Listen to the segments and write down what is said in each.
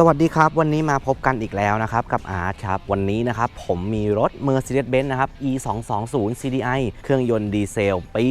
สวัสดีครับ วันนี้มาพบกันอีกแล้วนะครับ กับอาร์ตครับ วันนี้นะครับ ผมมีรถ Mercedes-Benz นะครับ E 2 2 0 CDI เครื่องยนต์ดีเซล ปี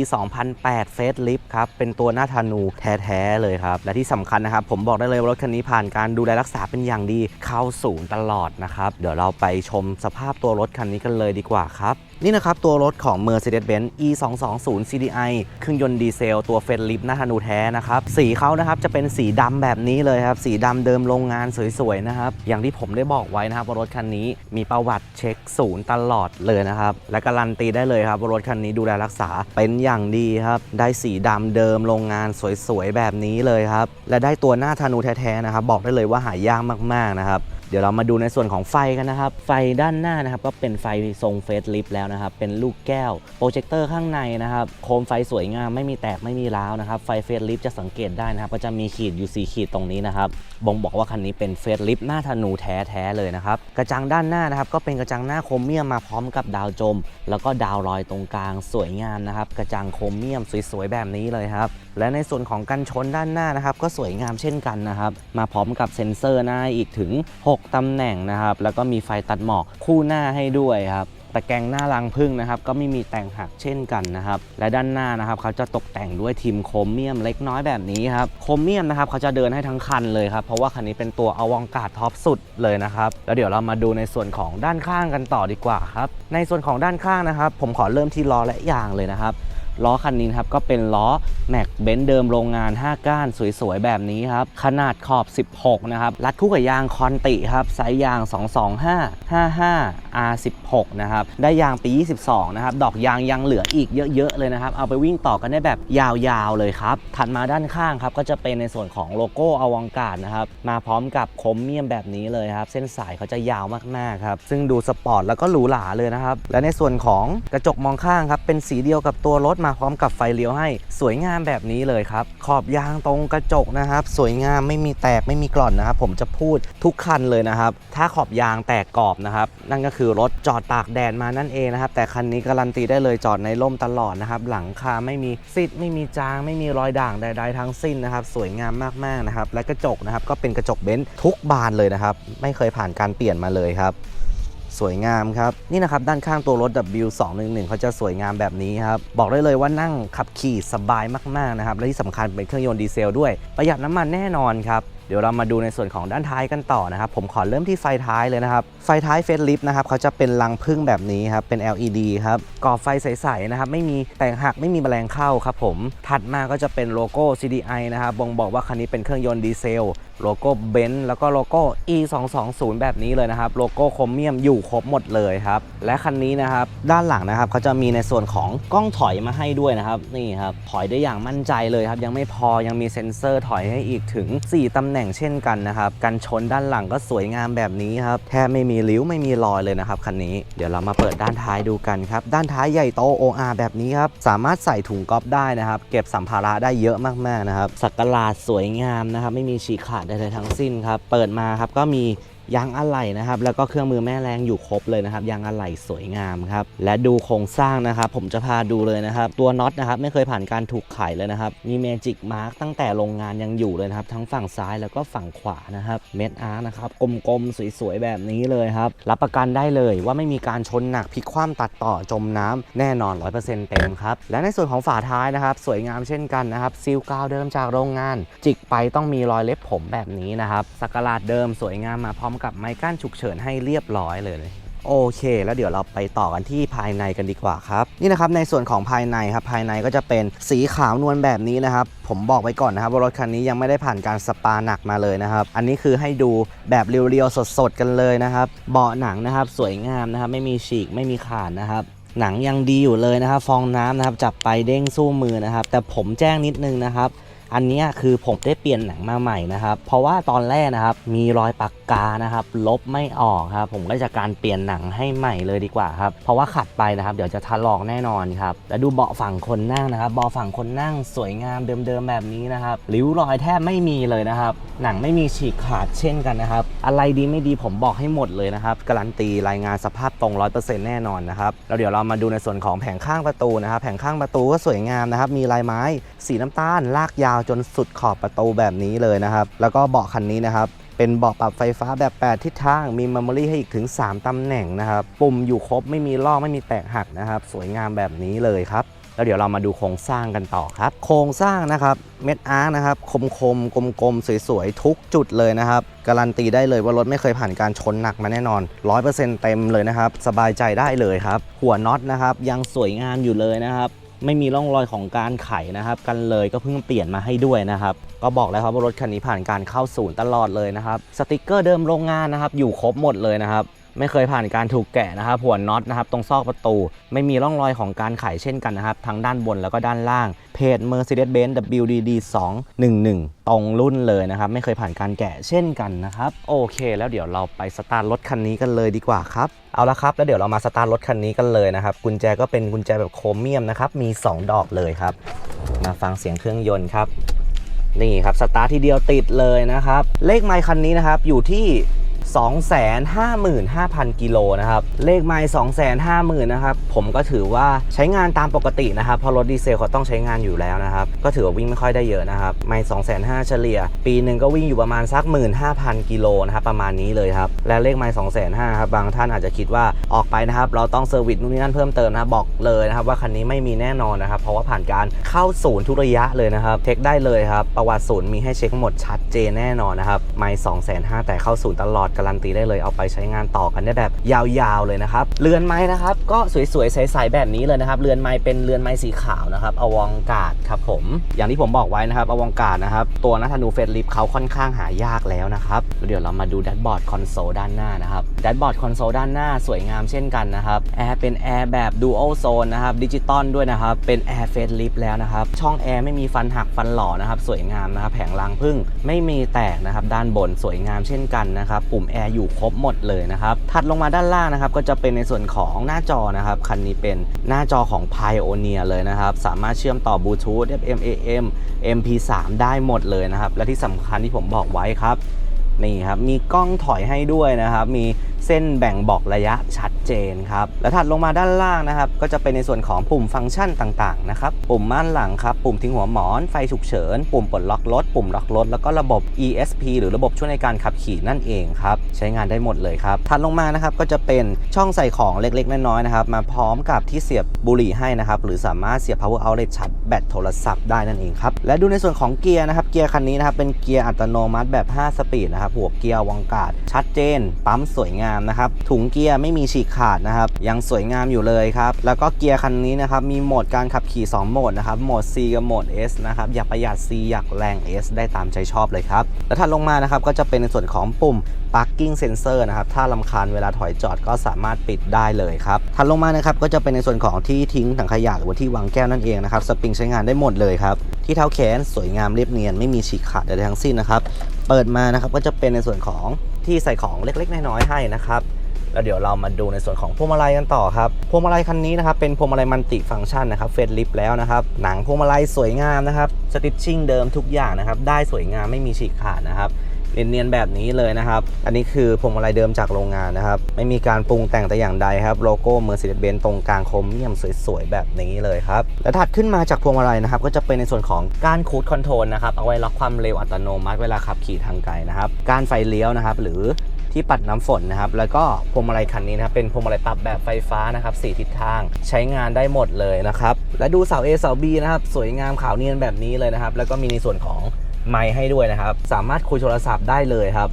2008เฟสลิฟครับ เป็นตัวหน้าธนูแท้ๆเลยครับ และที่สำคัญนะครับ ผมบอกได้เลยว่ารถคันนี้ผ่านการดูแลรักษาเป็นอย่างดี เข้าศูนย์ตลอดนะครับ เดี๋ยวเราไปชมสภาพตัวรถคันนี้กันเลยดีกว่าครับนี่นะครับตัวรถของ Mercedes-Benz E 2 2 0 CDI เครื่องยนต์ดีเซล ตัวเฟสลิฟหน้าธนูแท้นะครับ สีเขานะครับจะเป็นสีดำแบบนี้เลยครับ สีดำเดิมโรงงานสวยๆนะครับ อย่างที่ผมได้บอกไว้นะครับว่ารถคันนี้มีประวัติเช็คศูนย์ตลอดเลยนะครับ และการันตีได้เลยครับว่ารถคันนี้ดูแลรักษาเป็นอย่างดีครับ ได้สีดำเดิมโรงงานสวยๆแบบนี้เลยครับ และได้ตัวหน้าธนูแท้ๆนะครับ บอกได้เลยว่าหายากมากๆนะครับ เดี๋ยวเรามาดูในส่วนของไฟกันนะครับ ไฟด้านหน้านะครับ ก็เป็นไฟทรงเฟสลิฟแล้วนะครับ เป็นลูกแก้ว โปรเจคเตอร์ข้างในนะครับ โคมไฟสวยงามไม่มีแตกไม่มีร้าวนะครับ ไฟเฟสลิฟจะสังเกตได้นะครับ ก็จะมีขีดอยู่4ขีดตรงนี้นะครับบ่งบอกว่าคันนี้เป็นเฟสลิฟหน้าธนูแท้ๆเลยนะครับ กระจังด้านหน้านะครับ ก็เป็นกระจังหน้าโครเมียมมาพร้อมกับดาวจม แล้วก็ดาวลอยตรงกลางสวยงามนะครับ กระจังโครเมียมสวยๆแบบนี้เลยครับ และในส่วนของกันชนด้านหน้านะครับ ก็สวยงามเช่นกันนะครับ มาพร้อมกับเซ็นเซอร์หน้าอีกถึง 6 ตำแหน่งนะครับ แล้วก็มีไฟตัดหมอกคู่หน้าให้ด้วยครับ ตะแกรงหน้ารังพึ่งนะครับ ก็ไม่มีแต่งหักเช่นกันนะครับ และด้านหน้านะครับ เขาจะตกแต่งด้วยทีมโครเมียมเล็กน้อยแบบนี้ครับโครเมียมนะครับเขาจะเดินให้ทั้งคันเลยครับเพราะว่าคันนี้เป็นตัวอวองการ์ดท็อปสุดเลยนะครับแล้วเดี๋ยวเรามาดูในส่วนของด้านข้างกันต่อดีกว่าครับในส่วนของด้านข้างนะครับ ผมขอเริ่มที่ล้อและยางเลยนะครับ ล้อคันนี้ครับก็เป็นล้อแม็กเบนซ์เดิมโรงงาน 5 ก้านสวยๆ แบบนี้ครับ ขนาดขอบ 16 นะครับ รัดคู่กับยางคอนติครับไซส์ยาง 225 55 R16 นะครับ ได้ยางปี 22 นะครับ ดอกยางยังเหลืออีกเยอะๆ เลยนะครับ เอาไปวิ่งต่อกันได้แบบยาวๆ เลยครับ ถัดมาด้านข้างครับ ก็จะเป็นในส่วนของโลโก้อวองการนะครับ มาพร้อมกับโครเมียมแบบนี้เลยครับ เส้นสายเขาจะยาวมากๆ ครับ ซึ่งดูสปอร์ตแล้วก็หรูหราเลยนะครับ และในส่วนของกระจกมองข้างครับ เป็นสีเดียวกับตัวรถมาพร้อมกับไฟเลี้ยวให้สวยงามแบบนี้เลยครับ ขอบยางตรงกระจกนะครับ สวยงามไม่มีแตกไม่มีกร่อนนะครับ ผมจะพูดทุกคันเลยนะครับ ถ้าขอบยางแตกกรอบนะครับ นั่นก็คือรถจอดตากแดดมานั่นเองนะครับ แต่คันนี้การันตีได้เลยจอดในร่มตลอดนะครับ หลังคาไม่มีซิดไม่มีจาง ไม่มีรอยด่างใด ๆ ทั้งสิ้นนะครับ สวยงามมากๆนะครับ และกระจกนะครับก็เป็นกระจกเบนซ์ทุกบานเลยนะครับ ไม่เคยผ่านการเปลี่ยนมาเลยครับ สวยงามครับ นี่นะครับ ด้านข้างตัวรถ W211 เขาจะสวยงามแบบนี้ครับ บอกได้เลยว่านั่งขับขี่สบายมาก ๆ นะครับ และที่สำคัญเป็นเครื่องยนต์ดีเซลด้วย ประหยัดน้ำมันแน่นอนครับ เดี๋ยวเรามาดูในส่วนของด้านท้ายกันต่อนะครับ ผมขอเริ่มที่ไฟท้ายเลยนะครับ ไฟท้ายเฟสลิฟนะครับเขาจะเป็นรังพึ่งแบบนี้ครับ เป็น LED ครับก่อไฟใส ๆ นะครับ ไม่มีแต่งหักไม่มีแมลงเข้าครับผมถัดมาก็จะเป็นโลโก้ CDI นะครับบ่งบอกว่าคันนี้เป็นเครื่องยนต์ดีเซลโลโก้เบนซ์แล้วก็โลโก้ E 2 2 0แบบนี้เลยนะครับ โลโก้โครเมียมอยู่ครบหมดเลยครับ และคันนี้นะครับ ด้านหลังนะครับเขาจะมีในส่วนของกล้องถอยมาให้ด้วยนะครับ นี่ครับ ถอยได้อย่างมั่นใจเลยครับ ยังไม่พอยังมีเซ็นเซอร์ถอยให้อีกถึง 4 ตำแหน่งเช่นกันนะครับ กันชนด้านหลังก็สวยงามแบบนี้ครับ แทบไม่มีริ้วไม่มีรอยเลยนะครับคันนี้ เดี๋ยวเรามาเปิดด้านท้ายดูกันครับ ด้านท้ายใหญ่โต OR แบบนี้ครับ สามารถใส่ถุงก๊อฟได้นะครับ เก็บสัมภาระได้เยอะมากๆนะครับ สักกลาดสวยงามนะครับ ไม่มีฉีกขาดใดๆทั้งสิ้นครับ เปิดมาครับก็มี ยางอะไหล่นะครับ แล้วก็เครื่องมือแม่แรงอยู่ครบเลยนะครับ ยางอะไหล่สวยงามครับ และดูโครงสร้างนะครับ ผมจะพาดูเลยนะครับ ตัวน็อตนะครับ ไม่เคยผ่านการถูกไขเลยนะครับ มีเมจิกมาร์กตั้งแต่โรงงานยังอยู่เลยนะครับ ทั้งฝั่งซ้ายแล้วก็ฝั่งขวานะครับ เม็ดอาร์นะครับ กลมๆ สวยๆ แบบนี้เลยครับ รับประกันได้เลยว่าไม่มีการชนหนักพลิกคว่ำตัดต่อจมน้ำแน่นอน 100%เต็มครับ และในส่วนของฝาท้ายนะครับ สวยงามเช่นกันนะครับ ซีลกาวเดิมจากโรงงาน จิกไปต้องมีรอยเล็บผมแบบนี้นะครับสักกลาดเดิมสวยงามมาพร้อมกับไม้กั้นฉุกเฉินให้เรียบร้อยเลยโอเค แล้วเดี๋ยวเราไปต่อกันที่ภายในกันดีกว่าครับ นี่นะครับในส่วนของภายในครับภายในก็จะเป็นสีขาวนวลแบบนี้นะครับ ผมบอกไว้ก่อนนะครับว่ารถคันนี้ยังไม่ได้ผ่านการสปาหนักมาเลยนะครับ อันนี้คือให้ดูแบบเรียวๆสดๆกันเลยนะครับเบาะหนังนะครับสวยงามนะครับ ไม่มีฉีกไม่มีขาดนะครับหนังยังดีอยู่เลยนะครับ ฟองน้ำนะครับจับไปเด้งสู้มือนะครับ แต่ผมแจ้งนิดนึงนะครับ อันนี้คือผมได้เปลี่ยนหนังมาใหม่นะครับ เพราะว่าตอนแรกนะครับมีรอยปากกานะครับ ลบไม่ออกครับ ผมก็จะการเปลี่ยนหนังให้ใหม่เลยดีกว่าครับ เพราะว่าขัดไปนะครับ เดี๋ยวจะทะลอกแน่นอนครับแล้วดูเบาะฝั่งคนนั่งนะครับ เบาะฝั่งคนนั่งสวยงามเดิมๆแบบนี้นะครับริ้วรอยแทบไม่มีเลยนะครับ หนังไม่มีฉีกขาดเช่นกันนะครับ อะไรดีไม่ดีผมบอกให้หมดเลยนะครับ การันตีรายงานสภาพตรง 100%แน่นอนนะครับแล้วเดี๋ยวเรามาดูในส่วนของแผงข้างประตูนะครับ แผงข้างประตูก็สวยงามนะครับ มีลายไม้ สีน้ำตาลลากยาวจนสุดขอบประตูแบบนี้เลยนะครับ แล้วก็เบาะคันนี้นะครับ เป็นเบาะปรับไฟฟ้าแบบ 8 ทิศทาง มีเมมโมรี่ให้อีกถึง 3ตำแหน่งนะครับ ปุ่มอยู่ครบไม่มีลอกไม่มีแตกหักนะครับ สวยงามแบบนี้เลยครับแล้วเดี๋ยวเรามาดูโครงสร้างกันต่อครับ โครงสร้างนะครับเม็ดอาร์นะครับคมคมกลมกลมๆสวยๆ ทุกจุดเลยนะครับ การันตีได้เลยว่ารถไม่เคยผ่านการชนหนักมาแน่นอน 100%เต็มเลยนะครับ สบายใจได้เลยครับ หัวน็อตนะครับยังสวยงามอยู่เลยนะครับ ไม่มีร่องรอยของการไขนะครับ กันเลยก็เพิ่งเปลี่ยนมาให้ด้วยนะครับ ก็บอกแล้วครับว่ารถคันนี้ผ่านการเข้าศูนย์ตลอดเลยนะครับ สติกเกอร์เดิมโรงงานนะครับ อยู่ครบหมดเลยนะครับ ไม่เคยผ่านการถูกแกะนะครับหัวน็อตนะครับตรงซอกประตู ไม่มีร่องรอยของการไขเช่นกันนะครับทั้งด้านบนแล้วก็ด้านล่าง เพจ Mercedes-Benz WDD 211 ตรงรุ่นเลยนะครับ ไม่เคยผ่านการแกะเช่นกันนะครับ โอเค แล้วเดี๋ยวเราไปสตาร์ทรถคันนี้กันเลยดีกว่าครับเอาละครับแล้วเดี๋ยวเรามาสตาร์ทรถคันนี้กันเลยนะครับกุญแจก็เป็นกุญแจแบบโครเมียมนะครับมี 2 ดอกเลยครับ มาฟังเสียงเครื่องยนต์ครับนี่ครับสตาร์ททีเดียวติดเลยนะครับ เลขไมล์คันนี้นะครับอยู่ที่ 255,000 กิโลนะครับ เลขไมล์250,000 นะครับ ผมก็ถือว่าใช้งานตามปกตินะครับ เพราะรถดีเซลเขาต้องใช้งานอยู่แล้วนะครับ ก็ถือว่าวิ่งไม่ค่อยได้เยอะนะครับ ไมล์250,000 เฉลี่ย ปีหนึ่งก็วิ่งอยู่ประมาณสัก 15,000 กิโลนะครับ ประมาณนี้เลยครับ และเลขไมล์250,000 ครับ บางท่านอาจจะคิดว่าออกไปนะครับ เราต้องเซอร์วิสนู่นนี่นั่นเพิ่มเติมนะครับ บอกเลยนะครับว่าคันนี้ไม่มีแน่นอนนะครับ เพราะว่าผ่านการเข้าศูนย์ทุกระยะเลยนะครับเช็คได้เลยครับประวัติศูนย์มีให้เช็คหมดชัดเจนแน่นอนนะครับไม่2 5 0 0 0แต่เข้าศูนย์ตลอดการันตีได้เลยเอาไปใช้งานต่อกันได้แบบยาวๆเลยนะครับเรือนไม้นะครับก็สวยๆใสๆแบบนี้เลยนะครับเรือนไม้เป็นเรือนไม้สีขาวนะครับอวองกาดครับผม อย่างที่ผมบอกไว้นะครับอวองกาดนะครับตัวนัทนูเฟสลิฟเขาค่อนข้างหายากแล้วนะครับเดี๋ยวเรามาดูแดชบอร์ดคอนโซลด้านหน้านะครับแดชบอร์ดคอนโซลด้านหน้าสวยงามเช่นกันนะครับแอร์เป็นแอร์แบบดูอัลโซนนะครับดิจิตอลด้วยนะครับเป็นแอร์เฟสลิฟแล้วนะครับช่องแอร์ไม่มีฟันหักฟันหล่อนะครับสวยงามนะครับแผงรางพึ่งไม่มีแตกนะครับด้านบนสวยงามเช่นกันนะครับปุ่มแอร์อยู่ครบหมดเลยนะครับถัดลงมาด้านล่างนะครับก็จะเป็นในส่วนของหน้าจอนะครับคันนี้เป็นหน้าจอของ Pioneer เลยนะครับสามารถเชื่อมต่อบลูทูธ FM AM MP3 ได้หมดเลยนะครับและที่สำคัญที่ผมบอกไว้ครับนี่ครับมีกล้องถอยให้ด้วยนะครับมี เส้นแบ่งบอกระยะชัดเจนครับ แล้วถัดลงมาด้านล่างนะครับ ก็จะเป็นในส่วนของปุ่มฟังก์ชันต่างๆนะครับ ปุ่มม่านหลังครับ ปุ่มทิ้งหัวหมอน ไฟฉุกเฉิน ปุ่มปลดล็อกรถ ปุ่มล็อกรถ แล้วก็ระบบ ESP หรือระบบช่วยในการขับขี่นั่นเองครับ ใช้งานได้หมดเลยครับ ถัดลงมานะครับ ก็จะเป็นช่องใส่ของเล็กๆ น้อยๆ นะครับ มาพร้อมกับที่เสียบบุหรี่ให้นะครับ หรือสามารถเสียบ power outlet ชาร์จแบตโทรศัพท์ได้นั่นเองครับ และดูในส่วนของเกียร์นะครับ เกียร์คันนี้นะครับ เป็นเกียร์อัตโนมัติแบบ 5 สปีดนะครับ หัวเกียร์วังกาดชัดเจน ปั๊มสวยงามนะครับ ถุงเกียร์ไม่มีฉีกขาดนะครับ ยังสวยงามอยู่เลยครับ แล้วก็เกียร์คันนี้นะครับ มีโหมดการขับขี่ 2 โหมดนะครับ โหมด C กับโหมด S นะครับ อยากประหยัด C อยากแรง S ได้ตามใจชอบเลยครับ แล้วถัดลงมานะครับ ก็จะเป็นในส่วนของปุ่ม parking sensor นะครับ ถ้าลำคาญเวลาถอยจอดก็สามารถปิดได้เลยครับ ถัดลงมานะครับ ก็จะเป็นในส่วนของที่ทิ้งถังขยะหรือว่าที่วางแก้วนั่นเองนะครับ สปริงใช้งานได้หมดเลยครับ ที่เท้าแขนสวยงามเรียบเนียน ไม่มีฉีกขาดใดทั้งสิ้นนะครับ เปิดมานะครับก็จะเป็นในส่วนของที่ใส่ของเล็กๆน้อยๆให้นะครับแล้วเดี๋ยวเรามาดูในส่วนของพวงมาลัยกันต่อครับพวงมาลัยคันนี้นะครับเป็นพวงมาลัยมัลติฟังก์ชันนะครับเฟสลิฟแล้วนะครับหนังพวงมาลัยสวยงามนะครับสติชชิ่งเดิมทุกอย่างนะครับได้สวยงามไม่มีฉีกขาดนะครับ เนียนๆแบบนี้เลยนะครับ อันนี้คือพวงมาลัยเดิมจากโรงงานนะครับ ไม่มีการปรุงแต่งแต่อย่างใดครับ โลโก้ Mercedes-Benz ตรงกลางโครเมียมสวยๆ แบบนี้เลยครับ และถัดขึ้นมาจากพวงมาลัยนะครับ ก็จะเป็นในส่วนของการคูดคอนโทรลนะครับ เอาไว้ล็อกความเร็วอัตโนมัติเวลาขับขี่ทางไกลนะครับ การไฟเลี้ยวนะครับ หรือที่ปัดน้ำฝนนะครับ แล้วก็พวงมาลัยคันนี้นะครับเป็นพวงมาลัยปรับแบบไฟฟ้านะครับสี่ทิศทางใช้งานได้หมดเลยนะครับ และดูเสา A เสา B นะครับ สวยงามขาวเนียนแบบนี้เลยนะครับ แล้วก็มีในส่วนของ ไมค์ให้ด้วยนะครับ สามารถคุยโทรศัพท์ได้เลยครับ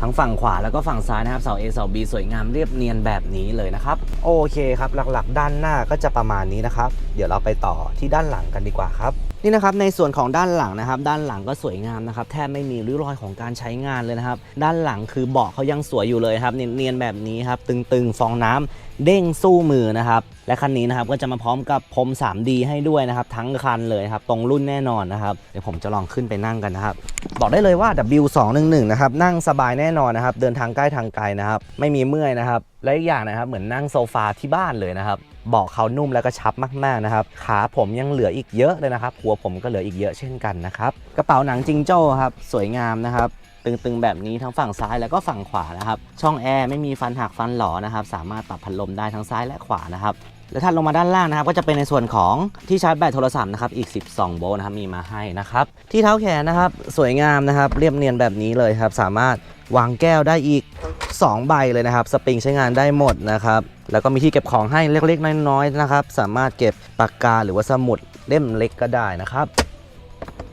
ทั้งฝั่งขวาแล้วก็ฝั่งซ้ายนะครับเสา A เสา B สวยงามเรียบเนียนแบบนี้เลยนะครับ โอเคครับหลักๆ ด้านหน้าก็จะประมาณนี้นะครับ เดี๋ยวเราไปต่อที่ด้านหลังกันดีกว่าครับ นี่นะครับในส่วนของด้านหลังนะครับ ด้านหลังก็สวยงามนะครับแทบไม่มีริ้วรอยของการใช้งานเลยนะครับ ด้านหลังคือเบาะเขายังสวยอยู่เลยครับเนียนๆแบบนี้ครับตึงๆฟองน้ำเด้งสู้มือนะครับ และคันนี้นะครับก็จะมาพร้อมกับพรม 3D ให้ด้วยนะครับ ทั้งคันเลยครับ ตรงรุ่นแน่นอนนะครับ เดี๋ยวผมจะลองขึ้นไปนั่งกันนะครับ บอกได้เลยว่า W211 นะครับ นั่งสบายแน่นอนนะครับ เดินทางใกล้ทางไกลนะครับ ไม่มีเมื่อยนะครับ และอีกอย่างนะครับ เหมือนนั่งโซฟาที่บ้านเลยนะครับ บอกเขานุ่มแล้วก็ชับมากๆนะครับ ขาผมยังเหลืออีกเยอะเลยนะครับ หัวผมก็เหลืออีกเยอะเช่นกันนะครับ กระเป๋าหนังจิงโจ้ครับ สวยงามนะครับ ตึงๆแบบนี้ทั้งฝั่งซ้ายแล้วก็ฝั่งขวานะครับ ช่องแอร์ไม่มีฟันหักฟันหลอนะครับ สามารถปรับพัดลมได้ทั้งซ้ายและขวานะครับ แล้วถัดลงมาด้านล่างนะครับก็จะเป็นในส่วนของที่ชาร์จแบตโทรศัพท์นะครับอีก 12 โวลต์นะครับมีมาให้นะครับที่เท้าแขนนะครับสวยงามนะครับเรียบเนียนแบบนี้เลยครับสามารถวางแก้วได้อีก 2 ใบเลยนะครับ สปริงใช้งานได้หมดนะครับแล้วก็มีที่เก็บของให้เล็กๆ น้อยๆนะครับสามารถเก็บปากกาหรือว่าสมุดเล่มเล็กก็ได้นะครับ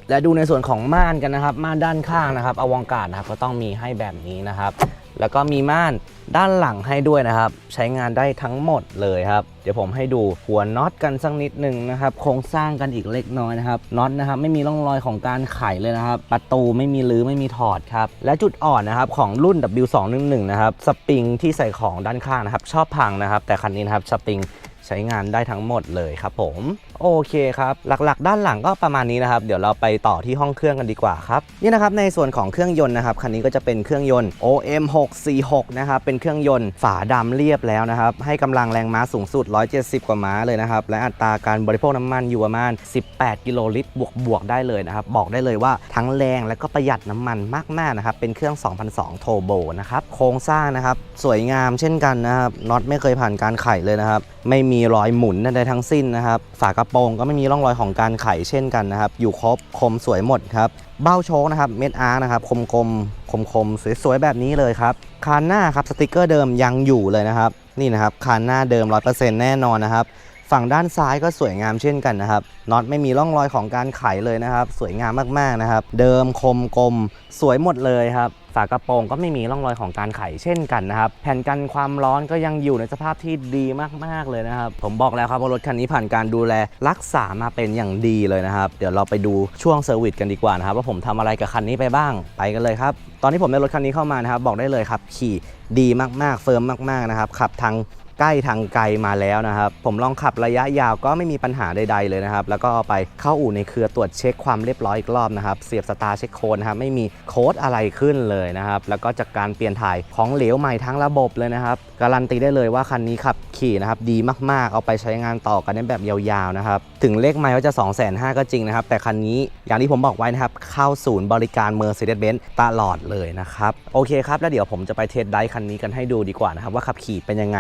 และดูในส่วนของม่านกันนะครับ ม่านด้านข้างนะครับอวองการนะครับก็ต้องมีให้แบบนี้นะครับ แล้วก็มีม่านด้านหลังให้ด้วยนะครับ ใช้งานได้ทั้งหมดเลยครับ เดี๋ยวผมให้ดูหัวน็อตกันสักนิดหนึ่งนะครับ โครงสร้างกันอีกเล็กน้อยนะครับน็อตนะครับไม่มีร่องรอยของการไขเลยนะครับ ประตูไม่มีรื้อไม่มีถอดครับ และจุดอ่อนนะครับของรุ่น W211 นะครับสปริงที่ใส่ของด้านข้างนะครับ ชอบพังนะครับ แต่คันนี้นะครับสปริงใช้งานได้ทั้งหมดเลยครับผม โอเคครับ หลักๆ ด้านหลังก็ประมาณนี้นะครับ เดี๋ยวเราไปต่อที่ห้องเครื่องกันดีกว่าครับ นี่นะครับ ในส่วนของเครื่องยนต์นะครับ คันนี้ก็จะเป็นเครื่องยนต์ OM 646นะครับ เป็นเครื่องยนต์ฝาดำเรียบแล้วนะครับ ให้กำลังแรงม้าสูงสุด 170 กว่าม้าเลยนะครับ และอัตราการบริโภคน้ำมันอยู่ประมาณ 18 กิโลลิตร บวกๆ ได้เลยนะครับ บอกได้เลยว่าทั้งแรงและก็ประหยัดน้ำมันมากๆนะครับ เป็นเครื่อง 2002 โทโบนะครับ โครงสร้างนะครับ สวยงามเช่นกันนะครับ น็อตไม่เคยผ่านการไขเลยนะครับ ไม่มีรอยหมุนใดทั้งสิ้นนะครับ ฝากระโปรงก็ไม่มีร่องรอยของการไขเช่นกันนะครับ อยู่ครบคมสวยหมดครับ เบ้าโชคนะครับเม็ดอาร์นะครับคมคมคมคมสวยๆแบบนี้เลยครับคานหน้าครับสติกเกอร์เดิมยังอยู่เลยนะครับ นี่นะครับคานหน้าเดิม 100%แน่นอนนะครับฝั่งด้านซ้ายก็สวยงามเช่นกันนะครับน็อตไม่มีร่องรอยของการไขเลยนะครับ สวยงามมากๆนะครับ เดิมคมกลมสวยหมดเลยครับ ฝากระโปรงก็ไม่มีร่องรอยของการไขเช่นกันนะครับ แผ่นกันความร้อนก็ยังอยู่ในสภาพที่ดีมากๆเลยนะครับ ผมบอกแล้วครับว่ารถคันนี้ผ่านการดูแลรักษามาเป็นอย่างดีเลยนะครับ เดี๋ยวเราไปดูช่วงเซอร์วิสกันดีกว่านะครับว่าผมทำอะไรกับคันนี้ไปบ้างไปกันเลยครับ ตอนที่ผมได้รถคันนี้เข้ามานะครับ บอกได้เลยครับขี่ดีมากๆเฟิร์มมากๆนะครับขับทาง ใกล้ทางไกลมาแล้วนะครับ ผมลองขับระยะยาวก็ไม่มีปัญหาใด ๆเลยนะครับ แล้วก็เอาไปเข้าอู่ในเครือตรวจเช็คความเรียบร้อยอีกรอบนะครับ เสียบสตาร์เช็คโคนะครับไม่มีโค้ดอะไรขึ้นเลยนะครับ แล้วก็จากการเปลี่ยนถ่ายของเหลวใหม่ทั้งระบบเลยนะครับการันตีได้เลยว่าคันนี้ขับขี่นะครับดีมากๆ เอาไปใช้งานต่อกันได้แบบยาวๆนะครับถึงเลขไมล์ว่าจะ 2 5 0 0 0ก็จริงนะครับ แต่คันนี้อย่างที่ผมบอกไว้นะครับ เข้าศูนย์บริการ Mercedes-Benz ตลอดเลยนะครับ โอเคครับ แล้วเดี๋ยวผมจะไปเทสไดรฟ์คันนี้กันให้ดูดีกว่านะครับ ว่าขับขี่เป็นยังไง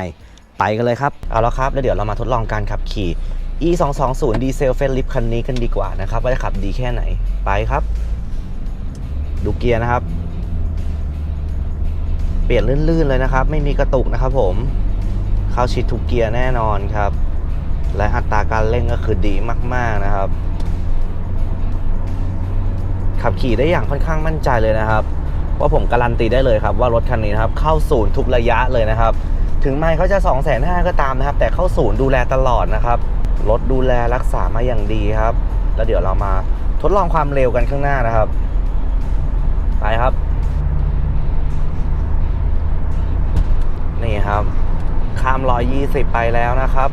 ไปกันเลยครับ เอาล้วครับ แล้วเดี๋ยวเรามาทดลองการขับขี่ e 2 2 0ดีเซลเฟรนลิฟคันนี้กันดีกว่านะครับ ว่าจะขับดีแค่ไหนไปครับ ดูเกียร์นะครับ เปลี่ยนลื่นๆเลยนะครับ ไม่มีกระตุกนะครับ ผมเข้าชิดทุกเกียร์แน่นอนครับ และอัตราการเร่งก็คือดีมาก ๆนะครับ ขับขี่ได้อย่างค่อนข้างมั่นใจเลยนะครับ ว่าผมการันตีได้เลยครับ ว่ารถคันนี้นะครับ เข้าศูนย์ทุกระยะเลยนะครับ ถึงไม่เขาจะ2องแสนห้าก็ตามนะครับ แต่เข้าศูนย์ดูแลตลอดนะครับ รถดูแลรักษามาอย่างดีครับ แล้วเดี๋ยวเรามาทดลองความเร็วกันข้างหน้านะครับ ไปครับ นี่ครับ ข้าม120ไปแล้วนะครับ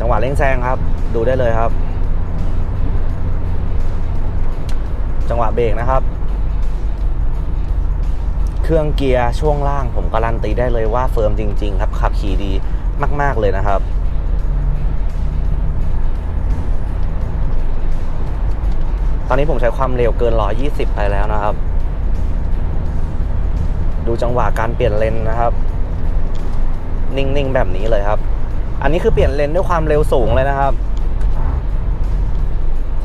จังหวะเร่งแซงครับ ดูได้เลยครับ จังหวะเบรกนะครับ เครื่องเกียร์ช่วงล่างผมการันตีได้เลยว่าเฟิร์มจริง ๆ ครับ ขับขี่ดีมาก ๆ เลยนะครับ ตอนนี้ผมใช้ความเร็วเกิน 120 ไปแล้วนะครับ ดูจังหวะการเปลี่ยนเลนนะครับ นิ่ง ๆ แบบนี้เลยครับ อันนี้คือเปลี่ยนเลนด้วยความเร็วสูงเลยนะครับ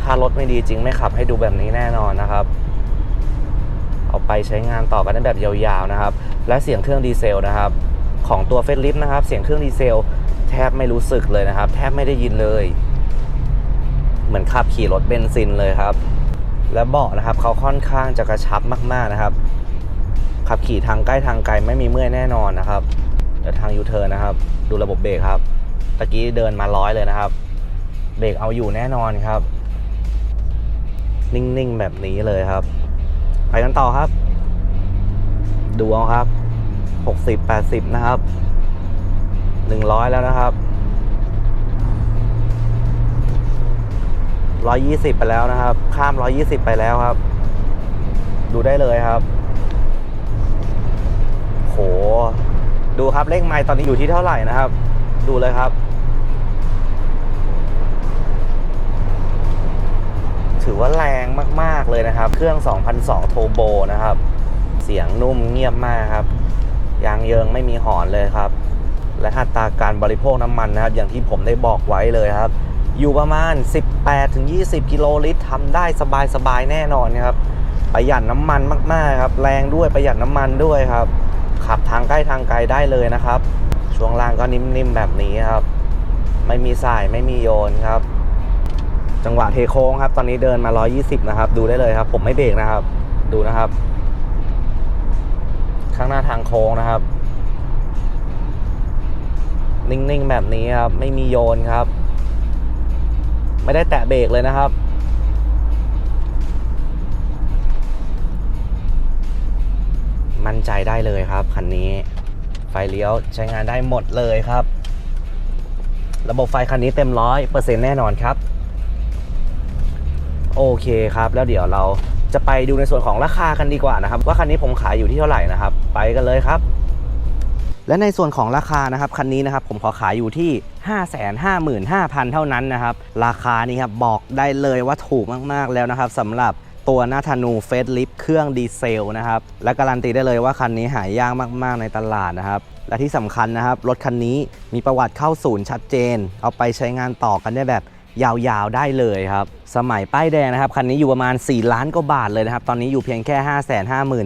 ถ้ารถไม่ดีจริงไม่ขับให้ดูแบบนี้แน่นอนนะครับ อาไปใช้งานต่อกันได้แบบยาวๆนะครับ และเสียงเครื่องดีเซลนะครับ ของตัวเฟสลิฟนะครับ เสียงเครื่องดีเซล แทบไม่รู้สึกเลยนะครับ แทบไม่ได้ยินเลย เหมือนขับขี่รถเบนซินเลยครับ และเบาะนะครับเขาค่อนข้างจะกระชับมากๆนะครับ ขับขี่ทางใกล้ทางไกลไม่มีเมื่อยแน่นอนนะครับเดี๋ยวทางยูเทิร์นนะครับ ดูระบบเบรกครับตะกี้เดินมาร้อยเลยนะครับ เบรกเอาอยู่แน่นอนครับ นิ่งๆแบบนี้เลยครับ ไปกันต่อครับ ดูเอาครับ60 80นะครับ100แล้วนะครับ120ไปแล้วนะครับ ข้าม120ไปแล้วครับ ดูได้เลยครับ โห ดูครับเลขไมล์ตอนนี้อยู่ที่เท่าไหร่นะครับ ดูเลยครับ ถือว่าแรงมากๆเลยนะครับ เครื่อง 2002 โทโบนะครับ เสียงนุ่มเงียบมากครับ ยางเยิงไม่มีหอนเลยครับ และอัตราการบริโภคน้ำมันนะครับ อย่างที่ผมได้บอกไว้เลยครับ อยู่ประมาณ 18-20 กิโลลิตรทำได้สบายๆแน่นอนครับ ประหยัดน้ำมันมากๆครับ แรงด้วยประหยัดน้ำมันด้วยครับ ขับทางใกล้ทางไกลได้เลยนะครับ ช่วงล่างก็นิ่มๆแบบนี้ครับ ไม่มีสายไม่มีโยนครับ จังหวะเทโค้งครับ ตอนนี้เดินมา 120 นะครับ ดูได้เลยครับ ผมไม่เบรกนะครับ ดูนะครับ ข้างหน้าทางโค้งนะครับ นิ่งๆแบบนี้ครับ ไม่มีโยนครับ ไม่ได้แตะเบรกเลยนะครับมั่นใจได้เลยครับคันนี้ไฟเลี้ยวใช้งานได้หมดเลยครับ ระบบไฟคันนี้เต็มร้อยเปอร์เซ็นต์แน่นอนครับ โอเคครับ แล้วเดี๋ยวเราจะไปดูในส่วนของราคากันดีกว่านะครับ ว่าคันนี้ผมขายอยู่ที่เท่าไหร่นะครับ ไปกันเลยครับ และในส่วนของราคานะครับคันนี้นะครับผมขอขายอยู่ที่ 555,000 เท่านั้นนะครับ ราคานี้ครับบอกได้เลยว่าถูกมากๆแล้วนะครับสำหรับตัวหน้าธนูเฟสลิฟเครื่องดีเซลนะครับและการันตีได้เลยว่าคันนี้หายากมาก ๆ ในตลาดนะครับ และที่สำคัญนะครับ รถคันนี้มีประวัติเข้าศูนย์ชัดเจน เอาไปใช้งานต่อกันได้แบบยาวๆได้เลยครับ สมัยป้ายแดงนะครับคันนี้อยู่ประมาณ 4 ล้านกว่าบาทเลยนะครับ ตอนนี้อยู่เพียงแค่ 5 5 5 0 0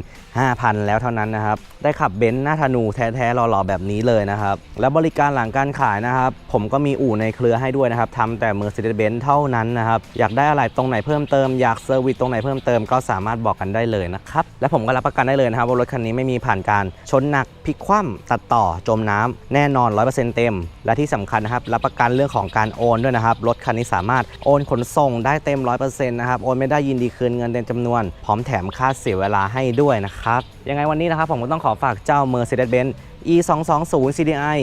0 แล้วเท่านั้นนะครับ ได้ขับเบนซ์หน้าธนูแท้ๆหล่อๆแบบนี้เลยนะครับ และบริการหลังการขายนะครับ ผมก็มีอู่ในเครือให้ด้วยนะครับทำแต่ Mercedes-Benz เท่านั้นนะครับ อยากได้อะไรตรงไหนเพิ่มเติมอยากเซอร์วิสตรงไหนเพิ่มเติมก็สามารถบอกกันได้เลยนะครับ และผมก็รับประกันได้เลยนะครับว่ารถคันนี้ไม่มีผ่านการชนหนักพลิกคว่ำตัดต่อจมน้ำแน่นอน 100%เต็ม และที่สำคัญนะครับรับประกันเรื่องของการโอนด้วยนะครับรถคันนี้สามารถโอนขนส่งได้ได้เต็ม 100%นะครับ โอนไม่ได้ยินดีคืนเงินเต็มจำนวน พร้อมแถมค่าเสียเวลาให้ด้วยนะครับ ยังไงวันนี้นะครับผมก็ต้องขอฝากเจ้า Mercedes-Benz E 2 2 0 CDI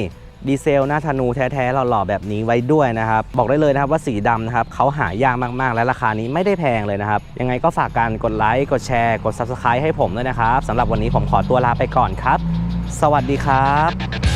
ดีเซลหน้าธนูแท้ๆหล่อๆแบบนี้ไว้ด้วยนะครับ บอกได้เลยนะครับว่าสีดำนะครับเขาหายากมากๆ และราคานี้ไม่ได้แพงเลยนะครับ ยังไงก็ฝากการกดไลค์กดแชร์กด Subscribe ให้ผมด้วยนะครับสำหรับวันนี้ผมขอตัวลาไปก่อนครับ สวัสดีครับ